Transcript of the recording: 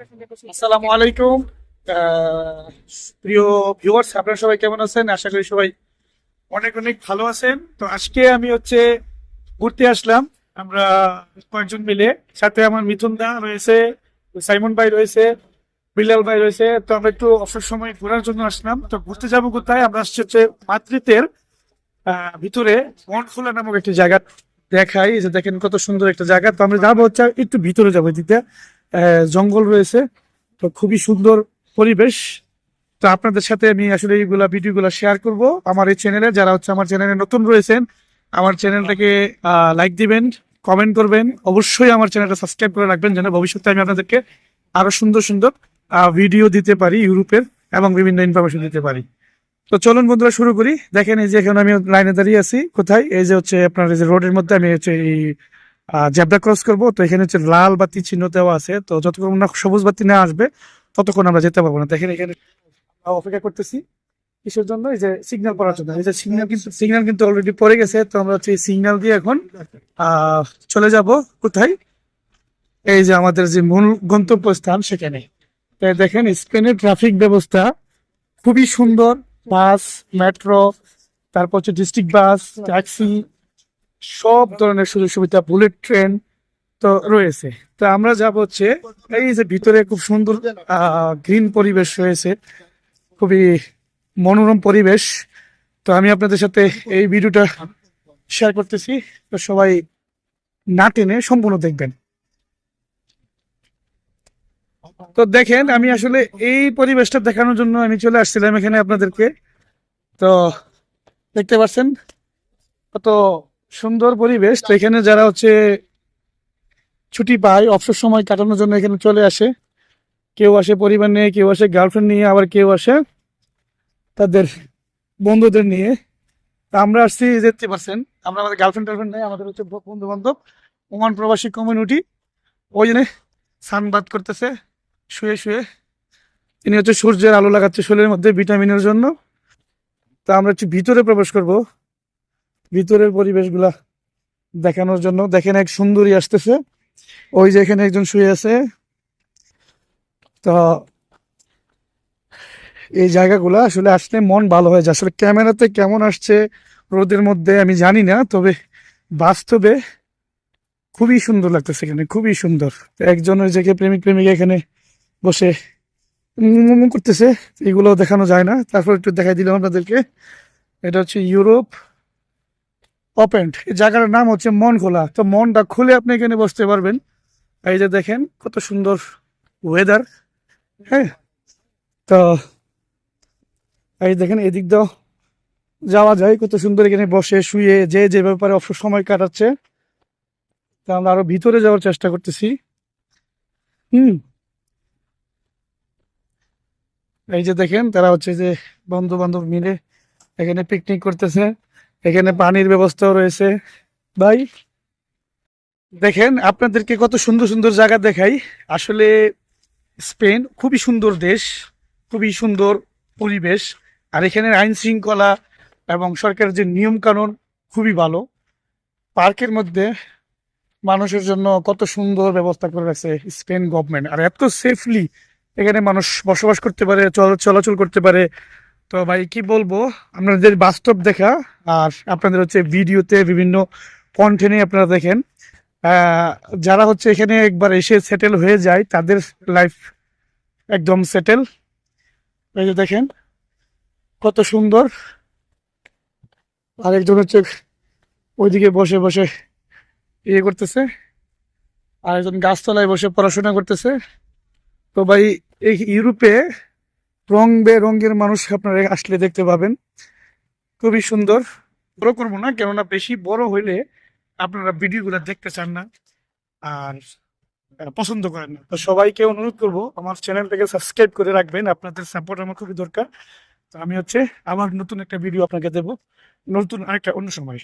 আসসালামু আলাইকুম। প্রিয় ভিউয়ার্স আপনারা সবাই কেমন আছেন? আশা করি সবাই অনেক অনেক ভালো আছেন। তো আজকে আমি হচ্ছে ঘুরতে আসলাম। আমরা কয়েকজন মিলে। সাথে আমার মিথুন দা রয়েছে সাইমন ভাই রয়েছে বিলাল ভাই রয়েছে। তো আমরা একটু অবসর সময় ঘোরার জন্য আসলাম। তো ঘুরতে যাব কোথায়? আমরা আসছি হচ্ছে মাতৃতের ভিতরে মনখোলা নামক একটি জায়গা দেখাই। যে দেখেন কত সুন্দর একটা জায়গা। তো আমরা যাব হচ্ছে একটু ভিতরে যাব আহ, জঙ্গল রয়েছে। তো খুবই সুন্দর পরিবেশ। তো আপনাদের সাথে আমি আসলে এইগুলা ভিডিওগুলো শেয়ার করব আমার এই চ্যানেলে যারা হচ্ছে আমার চ্যানেলে নতুন রয়েছেন, আমার চ্যানেলটাকে লাইক দিবেন কমেন্ট করবেন। অবশ্যই আমার চ্যানেলটা সাবস্ক্রাইব করে রাখবেন যেন ভবিষ্যতে আমি আপনাদেরকে আরও সুন্দর সুন্দর ভিডিও দিতে পারি ইউরোপের এবং বিভিন্ন ইনফরমেশন দিতে পারি। তো চলুন বন্ধুরা, শুরু করি। দেখেন এই যে এখন আমি লাইনে দাঁড়িয়ে আছি। কোথায়? এই যে হচ্ছে আপনার এই যে রোডের মধ্যে আমি হচ্ছে এই জ্যাবটা ক্রস করব। তো এখানে হচ্ছে লাল বাতি চিহ্ন দেওয়া আছে। তো যতক্ষণ না সবুজ বাতি না আসবে, ততক্ষণ আমরা যেতে পারব না। দেখেন এখানে অপেক্ষা করতেছি কিসের জন্য? এই যে সিগন্যাল পড়ার জন্য। এই যে সিগন্যাল কিন্তু সিগন্যাল কিন্তু অলরেডি পড়ে গেছে। তো আমরা হচ্ছে সিগন্যাল দিয়ে এখন চলে যাব কোথায়? এই যে আমাদের যে মূল গন্তব্যস্থান সেখানে। দেখেন স্পেনের ট্রাফিক ব্যবস্থা খুবই সুন্দর। বাস মেট্রো তারপর হচ্ছে ডিস্ট্রিক্ট বাস ট্যাক্সি সব ধরনের সুযোগ সুবিধা বুলেট ট্রেন তো রয়েছে। তো আমরা যাব হচ্ছে, এই যে ভিতরে খুব সুন্দর গ্রিন পরিবেশ রয়েছে। খুবই মনোরম পরিবেশ। তো আমি আপনাদের সাথে এই ভিডিওটা শেয়ার করতেছি। তো সবাই না টেনে সম্পূর্ণ দেখবেন। তো দেখেন, আমি আসলে এই পরিবেশটা দেখানোর জন্য আমি চলে আসছিলাম এখানে আপনাদেরকে। তো দেখতে পাচ্ছেন, কত সুন্দর পরিবেশ তো এখানে যারা হচ্ছে ছুটি পায়, অবসর সময় কাটানোর জন্য এখানে চলে আসে। কেউ আসে পরিবার নিয়ে, কেউ আসে গার্লফ্রেন্ড নিয়ে, আবার কেউ আসে তাদের বন্ধুদের নিয়ে। তা আমরা আসছি দেখতে পারছেন আমরা আমাদের গার্লফ্রেন্ড টার্লফ্রেন্ড নেই, আমাদের হচ্ছে বন্ধু বান্ধব ওমান প্রবাসী কমিউনিটি ওই জন্য সানবাদ করতেছে, শুয়ে শুয়ে। তিনি হচ্ছে সূর্যের আলো লাগাচ্ছে শরীরের মধ্যে ভিটামিনের জন্য। তা আমরা হচ্ছে ভিতরে প্রবেশ করব। ভিতরের পরিবেশগুলা দেখানোর জন্য। দেখেন এক সুন্দরী আসতেছে। ওই যে এখানে একজন শুয়ে আছে। তো এই জায়গাগুলো আসলে আসলে মন ভালো হয়ে যায়। আসলে ক্যামেরাতে কেমন আসছে রোদের মধ্যে আমি জানি না, তবে বাস্তবে খুবই সুন্দর লাগতেছে এখানে, খুবই সুন্দর। একজন ওই জায়গায় প্রেমিক প্রেমিকা এখানে বসে করতেছে। এগুলো দেখানো যায় না। তারপর একটু দেখাই দিলাম আপনাদেরকে। এটা হচ্ছে ইউরোপ। ওপেন্ড এই জায়গাটার নাম হচ্ছে মন খোলা তো মনটা খুলে আপনি এখানে বসতে পারবেন। এই যে দেখেন, কত সুন্দর ওয়েদার হ্যাঁ? তো এই দেখেন, এদিক দাও যাওয়া যায়। কত সুন্দর এখানে বসে, শুয়ে, যে যে ব্যাপারে অবসর সময় কাটাচ্ছে। তা আমরা আরও ভিতরে যাওয়ার চেষ্টা করতেছি। হুম। এই যে দেখেন, তারা হচ্ছে যে বন্ধু বান্ধব মিলে এখানে পিকনিক করতেছে। এখানে পানির ব্যবস্থাও রয়েছে। ভাই, দেখেন, আপনাদেরকে কত সুন্দর সুন্দর জায়গা দেখাই। আসলে স্পেন খুবই সুন্দর দেশ, খুবই সুন্দর পরিবেশ, আর এখানে আইন শৃঙ্খলা এবং সরকারের যে নিয়ম কানুন খুবই ভালো। পার্কের মধ্যে মানুষের জন্য কত সুন্দর ব্যবস্থা করে রাখছে স্পেন গভর্নমেন্ট। আর এত সেফলি এখানে মানুষ বসবাস করতে পারে, চল- চলাচল করতে পারে। তো ভাই, কি বলব? আপনাদের বাস্তব দেখা, আর আপনাদের হচ্ছে ভিডিওতে বিভিন্ন কন্টেন্টে আপনারা দেখেন। যারা হচ্ছে এখানে একবার এসে সেটেল হয়ে যায়, তাদের লাইফ একদম সেটেল এই যে দেখেন, কত সুন্দর। আরেকজন হচ্ছে ওইদিকে বসে বসে ইয়ে করতেছে। আরেকজন গাছতলায় বসে পড়াশোনা করতেছে। তো ভাই, এই ইউরোপে রং বেরঙের মানুষ আপনারা আসলে দেখতে পাবেন। খুবই সুন্দর। বড় করব না, কেননা বেশি বড় হইলে আপনারা ভিডিওগুলো দেখতে চান না আর পছন্দ করেন না। তো সবাইকে অনুরোধ করব, আমার চ্যানেলটাকে সাবস্ক্রাইব করে রাখবেন, আপনাদের সাপোর্ট আমার খুবই দরকার। তো আমি হচ্ছে, আমার নতুন একটা ভিডিও আপনাকে দেবো, নতুন আরেকটা অন্য সময়।